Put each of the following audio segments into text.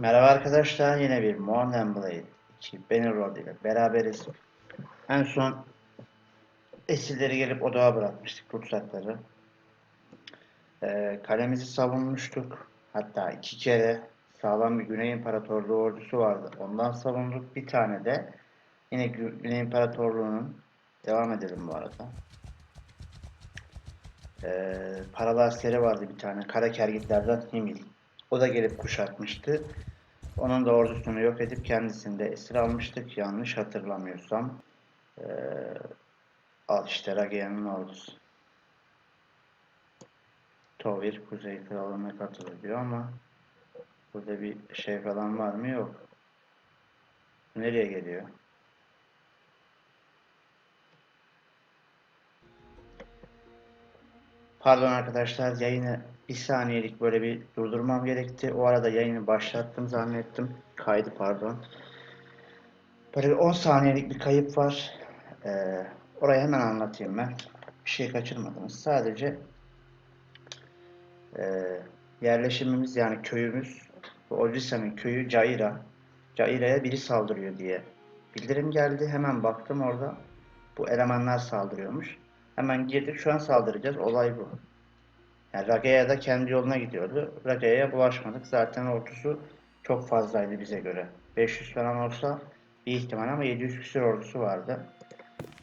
Merhaba arkadaşlar yine bir Modern Blade 2 Bannerlord ile beraberiz. En son esirleri gelip odağa bırakmıştık tutsakları. Ee, kalemizi savunmuştuk. Hatta iki kere sağlam bir Güney İmparatorluğu ordusu vardı. Ondan savunduk. Bir tane de yine Gü- Güney İmparatorluğu'nun devam edelim bu arada. Ee, paralı askeri vardı bir tane. Kara kergitlerden Himil. O da gelip kuşatmıştı. Onun da ordusunu yok edip kendisini de esir almıştık. Yanlış hatırlamıyorsam. Ee, al işte Ragea'nın ordusu. Tovir Kuzey Krallığı'na katılır diyor ama burada bir şey falan var mı? Yok. Nereye geliyor? Pardon arkadaşlar yayını bir saniyelik böyle bir durdurmam gerekti. O arada yayını başlattım zannettim. Kaydı pardon. Böyle bir 10 saniyelik bir kayıp var. Ee, orayı hemen anlatayım ben. Bir şey kaçırmadınız. Sadece e, yerleşimimiz yani köyümüz bu Odrissa'nın köyü Caira. Caira'ya biri saldırıyor diye bildirim geldi. Hemen baktım orada. Bu elemanlar saldırıyormuş. Hemen girdik şu an saldıracağız. Olay bu. Yani Rageya da kendi yoluna gidiyordu. Rageya'ya bulaşmadık. Zaten ordusu çok fazlaydı bize göre. 500 falan olsa bir ihtimal ama 700 küsur ordusu vardı.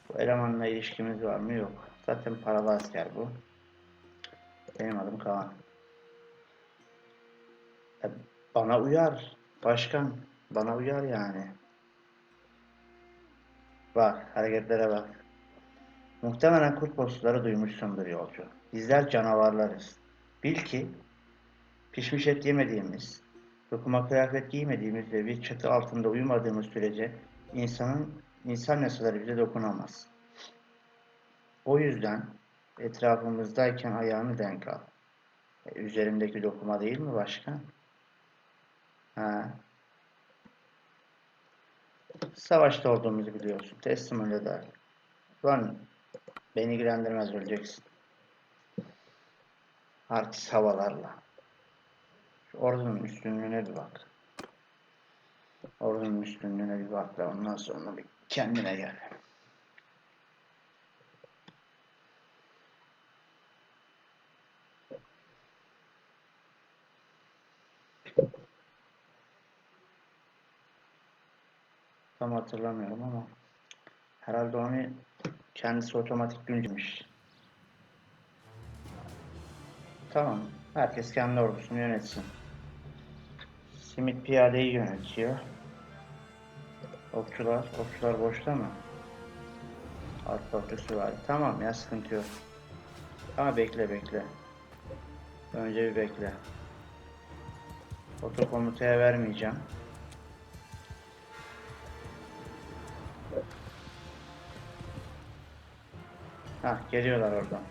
Bu elemanla ilişkimiz var mı? Yok. Zaten paralı asker bu. Benim adım Kaan. E, bana uyar. Başkan. Bana uyar yani. Bak hareketlere bak. Muhtemelen kurt postları duymuşsundur yolcu. Bizler canavarlarız. Bil ki pişmiş et yemediğimiz, dokuma kıyafet giymediğimiz ve bir çatı altında uyumadığımız sürece insanın insan yasaları bize dokunamaz. O yüzden etrafımızdayken ayağını denk al. E, üzerimdeki dokuma değil mi başkan? Ha. Savaşta olduğumuzu biliyorsun. Teslim öyle der. Lan beni ilgilendirmez öleceksin. Artist havalarla. Şu ordunun üstünlüğüne bir bak. Ordunun üstünlüğüne bir bak da ondan sonra bir kendine gel. Tam hatırlamıyorum ama herhalde onu kendisi otomatik güncellemiş. Tamam. Herkes kendi ordusunu yönetsin. Simit piyadeyi yönetiyor. Okçular, okçular boşta mı? Alt okçusu var. Tamam ya sıkıntı yok. Ama bekle bekle. Önce bir bekle. Oto komutaya vermeyeceğim. Hah geliyorlar oradan.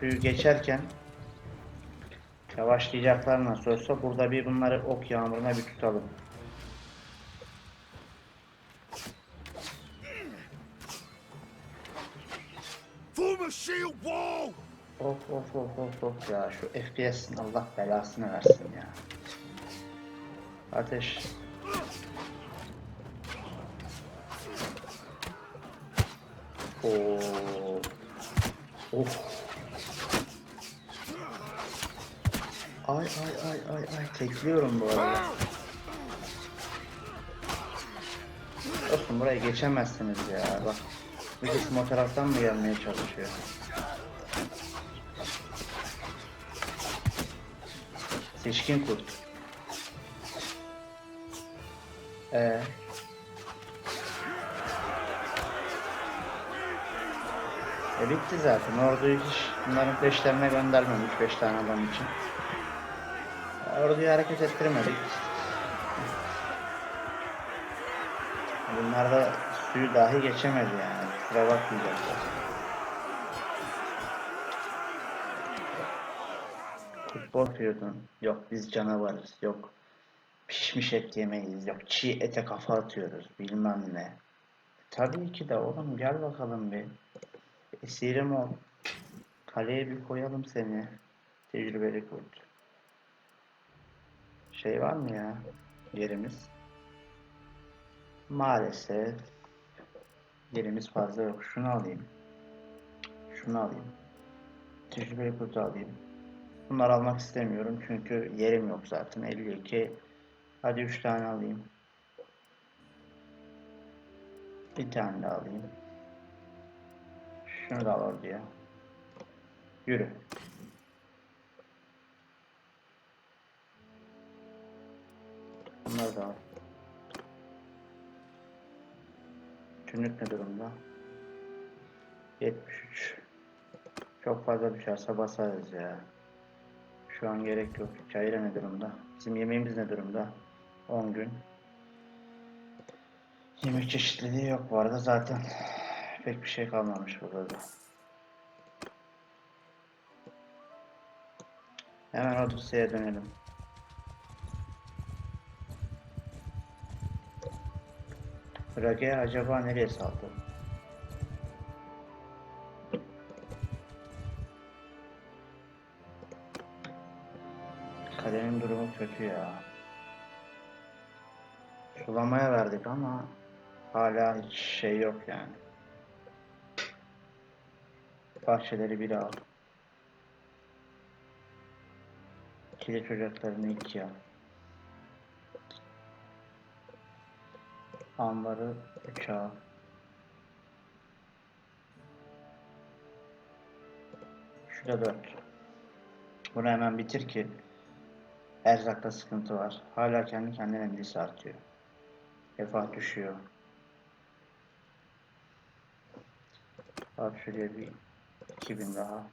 Suyu geçerken yavaşlayacaklar nasıl burada bir bunları ok yağmuruna bir tutalım. Of of of of of ya şu FPS'in Allah belasını versin ya. Ateş. Oo. Ay tekliyorum bu arada. Dostum buraya geçemezsiniz ya bak. Bir kısım o taraftan mı gelmeye çalışıyor? Seçkin kurt. Ee. E bitti zaten. Orduyu hiç bunların peşlerine göndermemiş 5 tane adam için. Orduyu hareket ettirmedik. Bunlar da suyu dahi geçemedi yani. Kusura bakmayacaklar. Futbol fiyordun. Yok biz canavarız. Yok pişmiş et yemeyiz. Yok çiğ ete kafa atıyoruz. Bilmem ne. Tabii ki de oğlum gel bakalım bir. Esirim ol. Kaleye bir koyalım seni. Tecrübeli kurt. Şey var mı ya? Yerimiz. Maalesef yerimiz fazla yok. Şunu alayım. Şunu alayım. Tecrübe kutu alayım. Bunları almak istemiyorum çünkü yerim yok zaten. 52. Hadi 3 tane alayım. Bir tane daha alayım. Şunu da al diye. Yürü. Bunları da al. Günlük ne durumda? 73. Çok fazla düşerse basarız ya. Şu an gerek yok. Çayıra ne durumda? Bizim yemeğimiz ne durumda? 10 gün. Yemek çeşitliliği yok bu arada zaten. Pek bir şey kalmamış burada da. Hemen o dosyaya dönelim. Rage acaba nereye saldı? Kalenin durumu kötü ya. Sulamaya verdik ama hala hiç şey yok yani. Bahçeleri bir al. Kilit ocaklarını iki al. 3 al. Şurada 4. Bunu hemen bitir ki erzakta sıkıntı var. Hala kendi kendine endişesi artıyor. Refah düşüyor. Abi şuraya bir 2000 daha.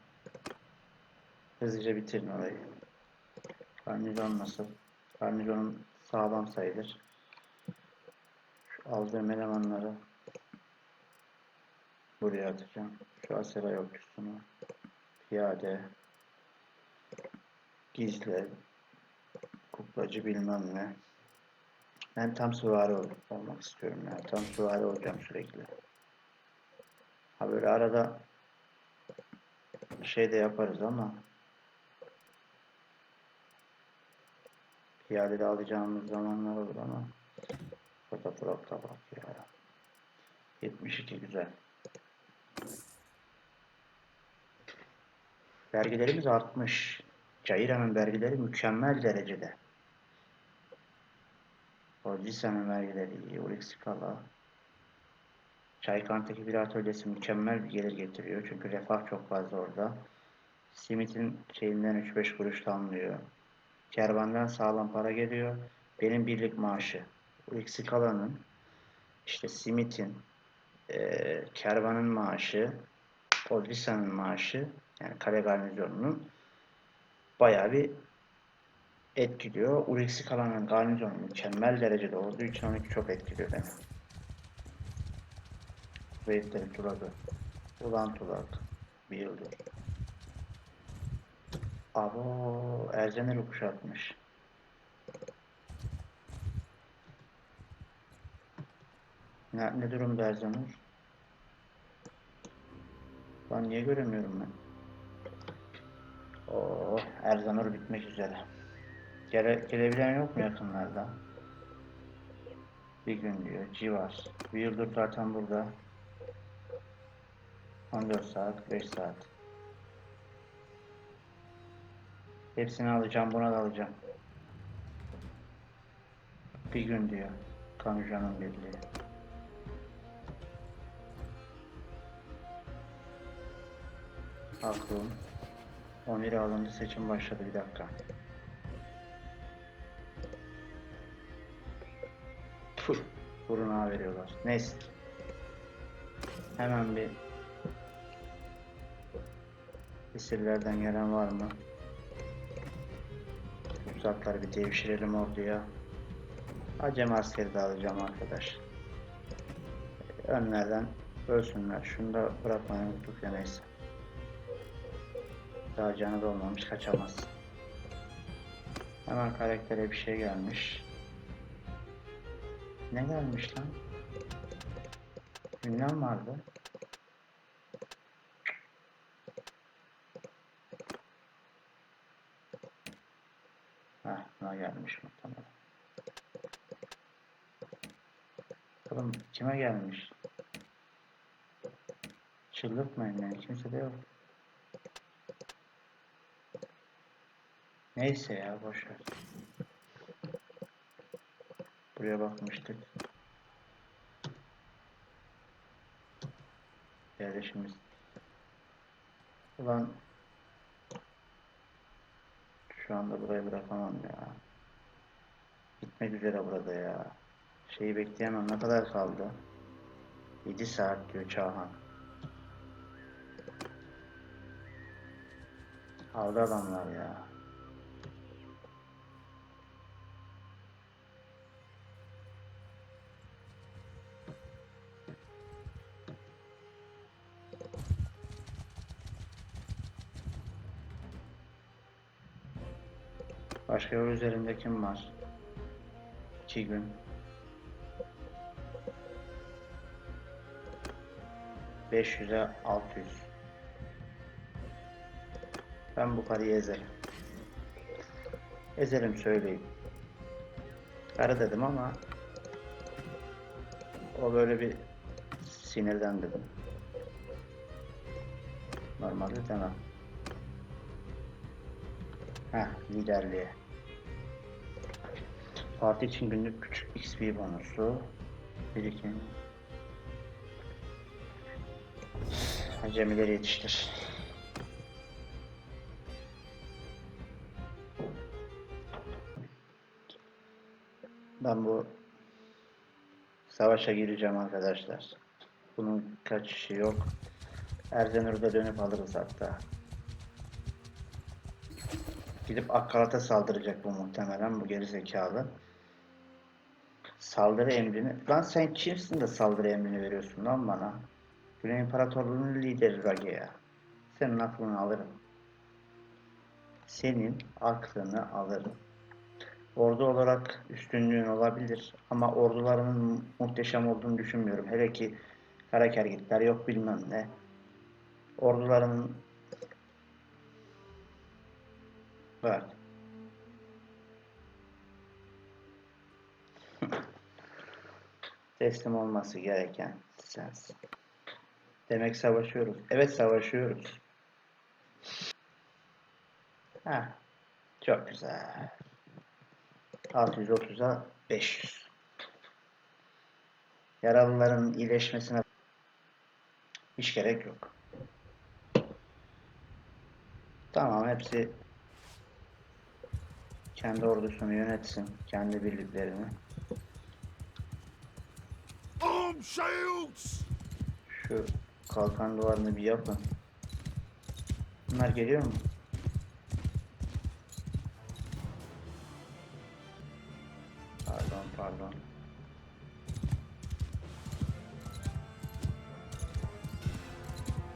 Hızlıca bitirin orayı. Karnizon nasıl? Karnizonun sağlam sayılır. Aldığım elemanları buraya atacağım. Şu asera yokçusunu piyade gizli kuklacı bilmem ne. Ben tam süvari ol- olmak istiyorum ya. Tam süvari olacağım sürekli. Ha böyle arada şey de yaparız ama piyade de alacağımız zamanlar olur ama Fotoğraf da bak ya. 72 güzel. Vergilerimiz artmış. Cayıra'nın vergileri mükemmel derecede. Odisa'nın vergileri iyi. Ulexikala. Çaykant'taki bir atölyesi mükemmel bir gelir getiriyor. Çünkü refah çok fazla orada. Simit'in şeyinden 3-5 kuruş damlıyor. Kervandan sağlam para geliyor. Benim birlik maaşı. Ulexikala'nın işte Simit'in eee Kervan'ın maaşı Odrisa'nın maaşı yani kale garnizonunun bayağı bir etkiliyor. Ulexikala'nın garnizonu mükemmel derecede olduğu için 12 çok etkiliyor beni. Wave'leri tuladı. Ulan tulak. Bir yıldır. Abo Erzener'i kuşatmış. Ne, ne durumda Erzenur? Lan niye göremiyorum ben? Oo, Erzanur bitmek üzere. Gele, gelebilen yok mu yakınlarda? Bir gün diyor. Civar. Bir yıldır zaten burada. 14 saat, 5 saat. Hepsini alacağım, buna da alacağım. Bir gün diyor. Kamucanın birliği. Aklım. 11 alındı seçim başladı bir dakika. Puh, buruna veriyorlar. Neyse. Hemen bir esirlerden gelen var mı? Uzakları bir devşirelim orduya. Acem askeri de alacağım arkadaş. Önlerden ölsünler. Şunu da bırakmayı unuttuk ya neyse. Daha canı da olmamış kaçamaz. Hemen karaktere bir şey gelmiş. Ne gelmiş lan? Ünlem vardı. Heh, Şuna gelmiş muhtemelen. Oğlum kime gelmiş? Çıldırtmayın yani kimse de yok. Neyse ya boş ver. Buraya bakmıştık. Yerleşimiz. Ulan şu anda burayı bırakamam ya. Gitmek üzere burada ya. Şeyi bekleyemem. Ne kadar kaldı? 7 saat diyor Çağhan. Aldı adamlar ya. Başka yol üzerinde kim var? İki gün. Beş yüze altı yüz. Ben bu karıyı ezerim. Ezerim söyleyeyim. Karı dedim ama o böyle bir sinirden dedim. Normalde demem. Heh, liderliğe. Parti için günlük küçük XP bonusu. Birikim. Acemileri yetiştir. Ben bu savaşa gireceğim arkadaşlar. Bunun kaçışı yok. Erzenur'da dönüp alırız hatta. Gidip Akkalat'a saldıracak bu muhtemelen bu geri zekalı. Saldırı emrini... Lan sen kimsin de saldırı emrini veriyorsun lan bana? Güney İmparatorluğu'nun lideri Rage'ya. Senin aklını alırım. Senin aklını alırım. Ordu olarak üstünlüğün olabilir ama ordularının muhteşem olduğunu düşünmüyorum. Hele ki kara kergitler yok bilmem ne. Ordularının Bak. Teslim olması gereken sensin. Demek savaşıyoruz. Evet savaşıyoruz. Ha, çok güzel. 630'a 500. Yaralıların iyileşmesine hiç gerek yok. Tamam hepsi kendi ordusunu yönetsin, kendi birliklerini. Şu kalkan duvarını bir yapın. Bunlar geliyor mu? Pardon, pardon.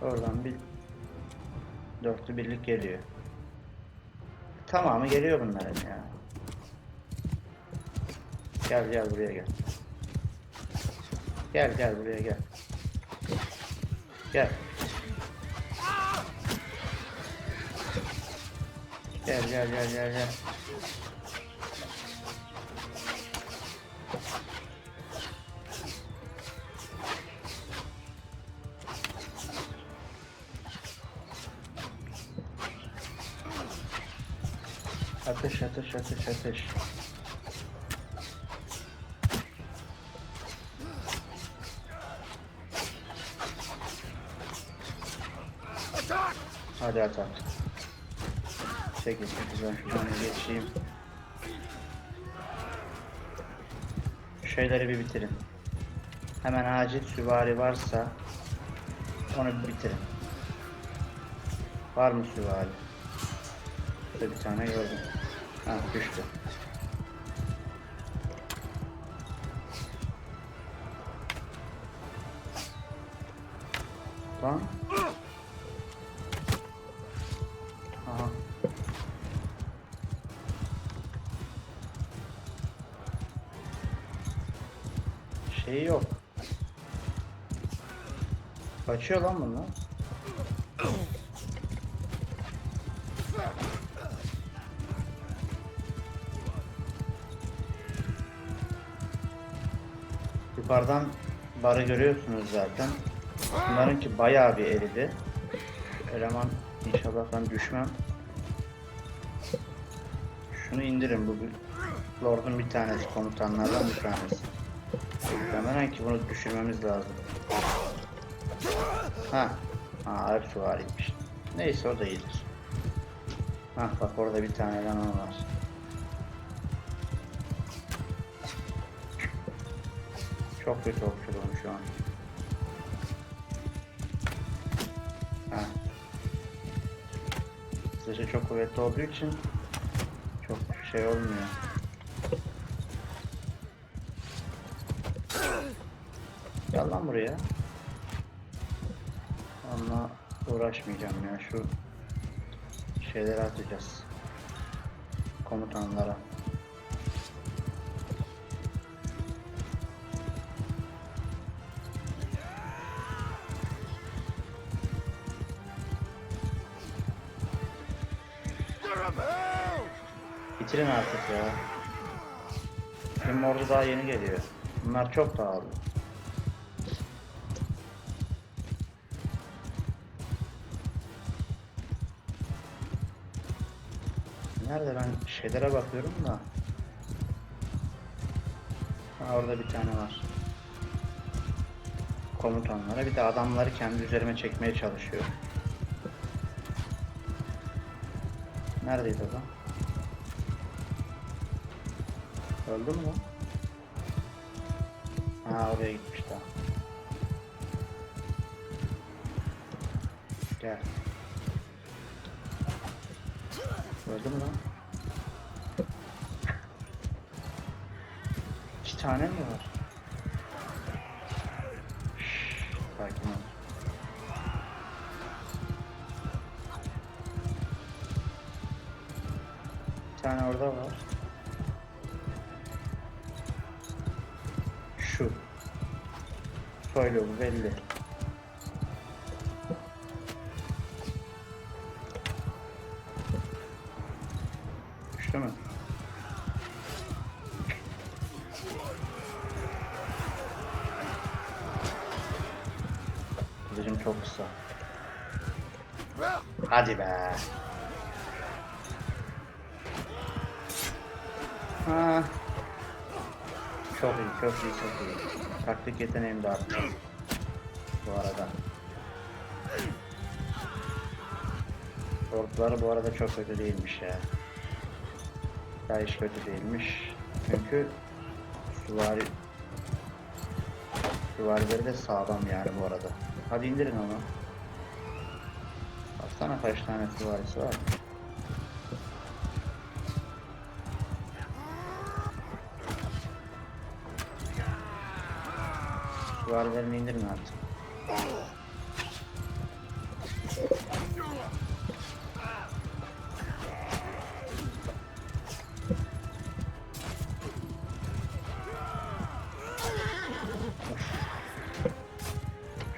Oradan bir dörtlü birlik geliyor. Tamamı geliyor bunların ya. Gel gel buraya gel. Gel gel buraya gel. Gel. Gel gel gel gel gel. Ateş ateş ateş ateş. Hadi at at. 8 8 ben şuradan geçeyim. Şeyleri bir bitirin. Hemen acil süvari varsa onu bir bitirin. Var mı süvari? Şurada bir tane gördüm. Ha düştü. Lan. Şeyi yok. Kaçıyor lan bunlar. Yukarıdan barı görüyorsunuz zaten. Bunlarınki bayağı bir eridi. Eleman inşallah ben düşmem. Şunu indirin bugün. Lord'un bir tanesi komutanlardan bir tanesi. Muhtemelen ki bunu düşürmemiz lazım. Ha. Ha ağır süvariymiş. Neyse o da iyidir. Ha bak orada bir tane eleman var. Çok kötü okçuluğum şu an. Ha. Zırhı çok kuvvetli olduğu için çok şey olmuyor. Gel lan buraya. Onunla uğraşmayacağım ya şu şeyleri atacağız. Komutanlara. Bitirin artık ya. Bizim ordu daha yeni geliyor. Bunlar çok pahalı. Nerede ben şeylere bakıyorum da. Ha, orada bir tane var. Komutanlara bir de adamları kendi üzerime çekmeye çalışıyor. Neredeydi adam? Öldü mü lan? Ha oraya gitmiş daha. Gel. Tane mi var? Sakin ol. Bir tane orada var. Şu. Soylu bu belli. Taktik yeteneğim de arttı. Bu arada. Orduları bu arada çok kötü değilmiş ya. Daha hiç kötü değilmiş. Çünkü süvari süvarileri de sağlam yani bu arada. Hadi indirin onu. Baksana kaç tane süvarisi var. Süvarilerini indirin artık.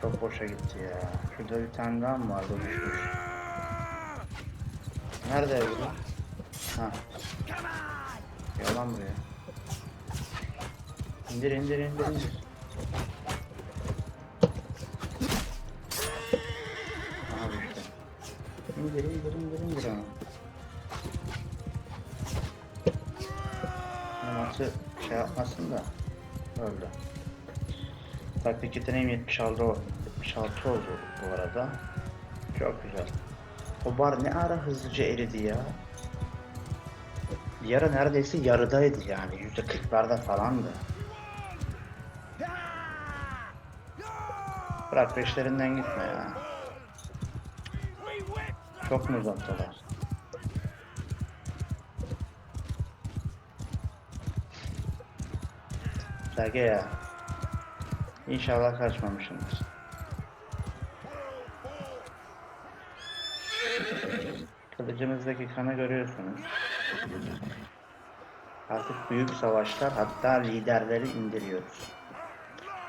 Çok boşa gitti ya. Şurada bir tane daha mı vardı düşmüş? Nerede bu? Ha. Gel lan buraya. İndir indir indir indir. İndir indir indir onu. Maçı şey yapmasın da öldü. Taktik yeteneğim 76 oldu. 76 oldu bu arada. Çok güzel. O bar ne ara hızlıca eridi ya. Bir ara neredeyse yarıdaydı yani. Yüzde 40'larda falandı. Bırak peşlerinden gitme ya. Çok mu uzaktalar? Sage ya. İnşallah kaçmamışımdır. Kılıcımızdaki kanı görüyorsunuz. Artık büyük savaşlar hatta liderleri indiriyoruz.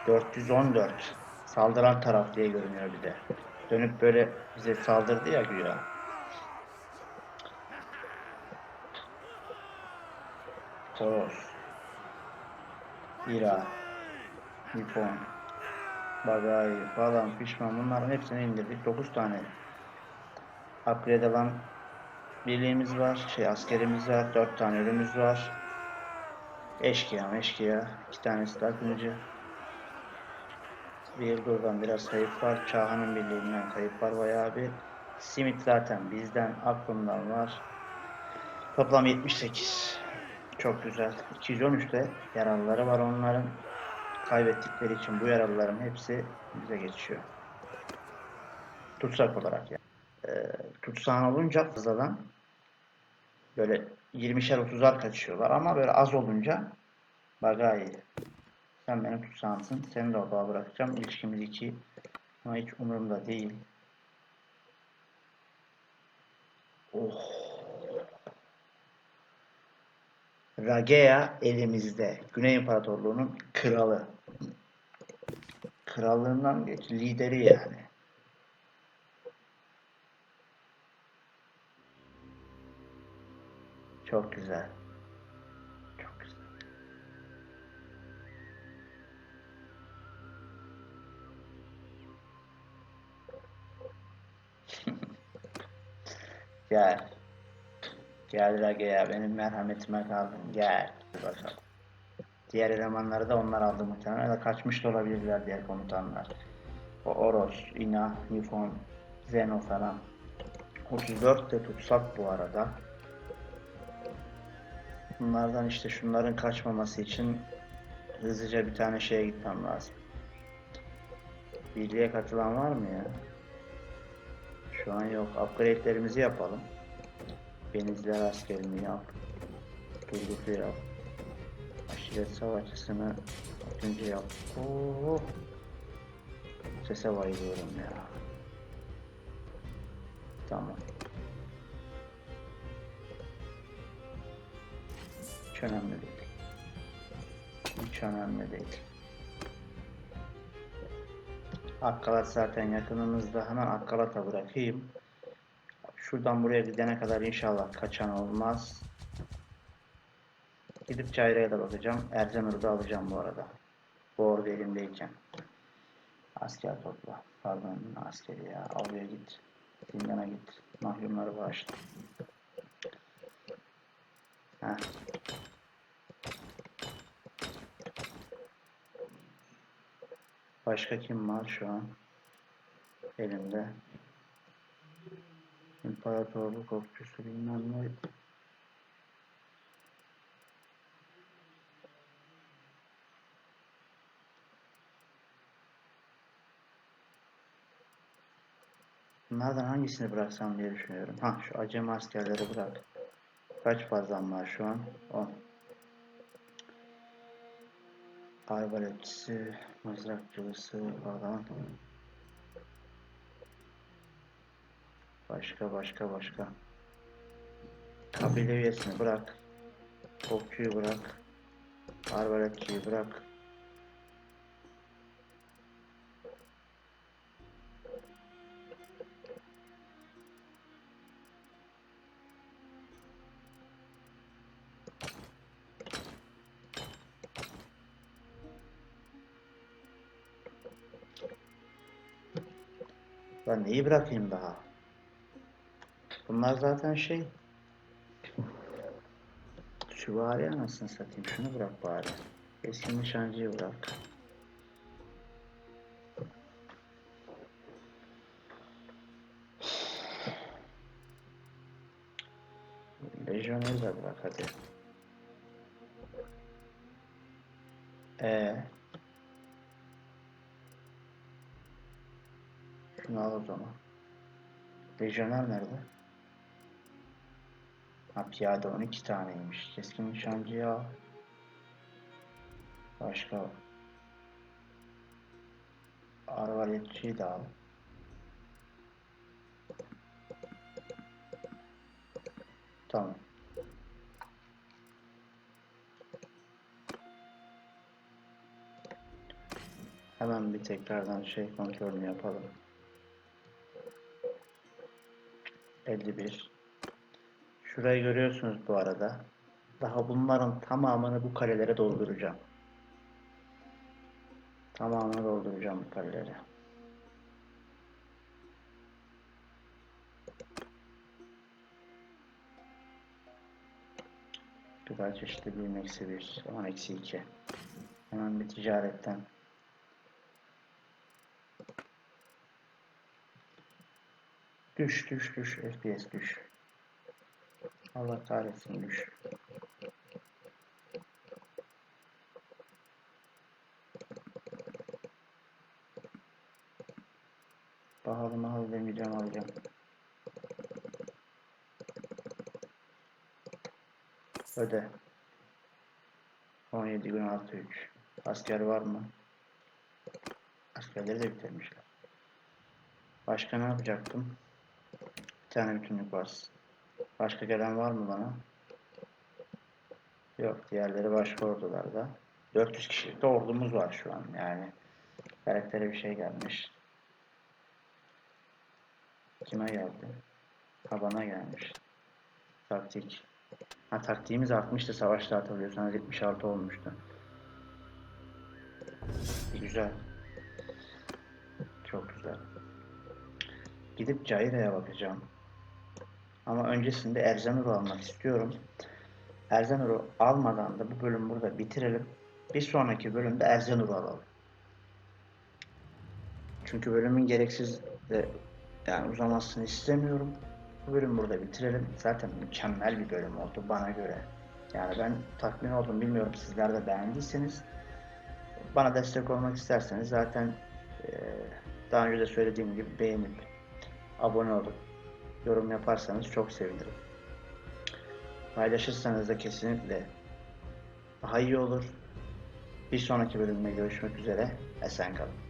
414 saldıran taraf diye görünüyor bir de. Dönüp böyle bize saldırdı ya güya. Toros. İra. Nippon, Bagai falan pişman bunların hepsini indirdik. 9 tane upgrade alan birliğimiz var. Şey askerimiz var. 4 tane ölümüz var. Eşkıya meşkıya. 2 tanesi de akıncı. Bir Yıldır'dan biraz kayıp var. Çağhan'ın birliğinden kayıp var bayağı bir. Simit zaten bizden aklımdan var. Toplam 78. Çok güzel. 213'te yaralıları var onların. Kaybettikleri için bu yaralıların hepsi bize geçiyor. Tutsak olarak yani. Ee, tutsağın olunca fazladan böyle 20'şer 30'ar kaçıyorlar ama böyle az olunca bagay sen benim tutsağımsın. Seni de orada bırakacağım. İlişkimiz iki. Ama hiç umurumda değil. Oh. Ragea elimizde. Güney İmparatorluğu'nun kralı. Krallığından geç lideri yani. Çok güzel. Çok güzel. Gel. Gel Ragea benim merhametime kaldın. Gel. Bakalım. Diğer elemanları da onlar aldı muhtemelen. Ya da kaçmış da olabilirler diğer komutanlar. O Oros, Ina, Nifon, Zeno falan. 34 de tutsak bu arada. Bunlardan işte şunların kaçmaması için hızlıca bir tane şeye gitmem lazım. Birliğe katılan var mı ya? Şu an yok. Upgrade'lerimizi yapalım. Denizler askerini yap. Turgut'u yap. Aşiret savaşçısını önce yap. Oo. Sese bayılıyorum ya. Tamam. Hiç önemli değil. Hiç önemli değil. Akkalat zaten yakınımızda. Hemen Akkalat'a bırakayım. Şuradan buraya gidene kadar inşallah kaçan olmaz. Gidip Cayra'ya da bakacağım. Ercanur'u da alacağım bu arada. Bu orada elimdeyken. Asker topla. Pardon askeri ya. Avluya git. Zindana git. Mahkumları bağışla. Heh. Başka kim var şu an? Elimde. İmparatorluk okçusu bilmem ne. Bunlardan hangisini bıraksam diye düşünüyorum. Ha şu acemi askerleri bırak. Kaç fazlam var şu an? 10. Arbaletçisi, mızrakçılısı falan. Başka başka başka. Kabile bırak. Okçuyu bırak. Arbaletçiyi bırak. Ben neyi bırakayım daha? Bunlar zaten şey. Süvari anasını satayım. Şunu bırak bari. Eski nişancıyı bırak. Lejyoneri de bırak hadi. Ee. Şunu al o zaman. Lejyoner nerede? Ha piyade 12 taneymiş. Keskin nişancıyı al. Başka arvaletçiyi de al. Tamam. Hemen bir tekrardan şey kontrolünü yapalım. 51. Şurayı görüyorsunuz bu arada. Daha bunların tamamını bu karelere dolduracağım. Tamamını dolduracağım bu kaleleri. Gıda çeşitliliğim eksi 1, 10 eksi 2. Hemen bir ticaretten. Düş düş düş FPS düş. Allah kahretsin düş. Pahalı mahalı demeyeceğim alacağım. Öde. 17 gün artı 3. Asker var mı? Askerleri de bitirmişler. Başka ne yapacaktım? Bir tane bütünlük var. Başka gelen var mı bana? Yok. Diğerleri başka ordularda. 400 kişilik ordumuz var şu an yani. Karaktere bir şey gelmiş. Kime geldi? Ha bana gelmiş. Taktik. Ha taktiğimiz artmıştı savaşta hatırlıyorsanız 76 olmuştu. Güzel. Çok güzel. Gidip Caira'ya bakacağım. Ama öncesinde Erzanur'u almak istiyorum. Erzanur'u almadan da bu bölüm burada bitirelim. Bir sonraki bölümde Erzanur'u alalım. Çünkü bölümün gereksiz de yani uzamasını istemiyorum. Bu bölüm burada bitirelim. Zaten mükemmel bir bölüm oldu bana göre. Yani ben tatmin oldum. Bilmiyorum sizler de beğendiyseniz. Bana destek olmak isterseniz zaten daha önce de söylediğim gibi beğenip abone olup yorum yaparsanız çok sevinirim. Paylaşırsanız da kesinlikle daha iyi olur. Bir sonraki bölümde görüşmek üzere. Esen kalın.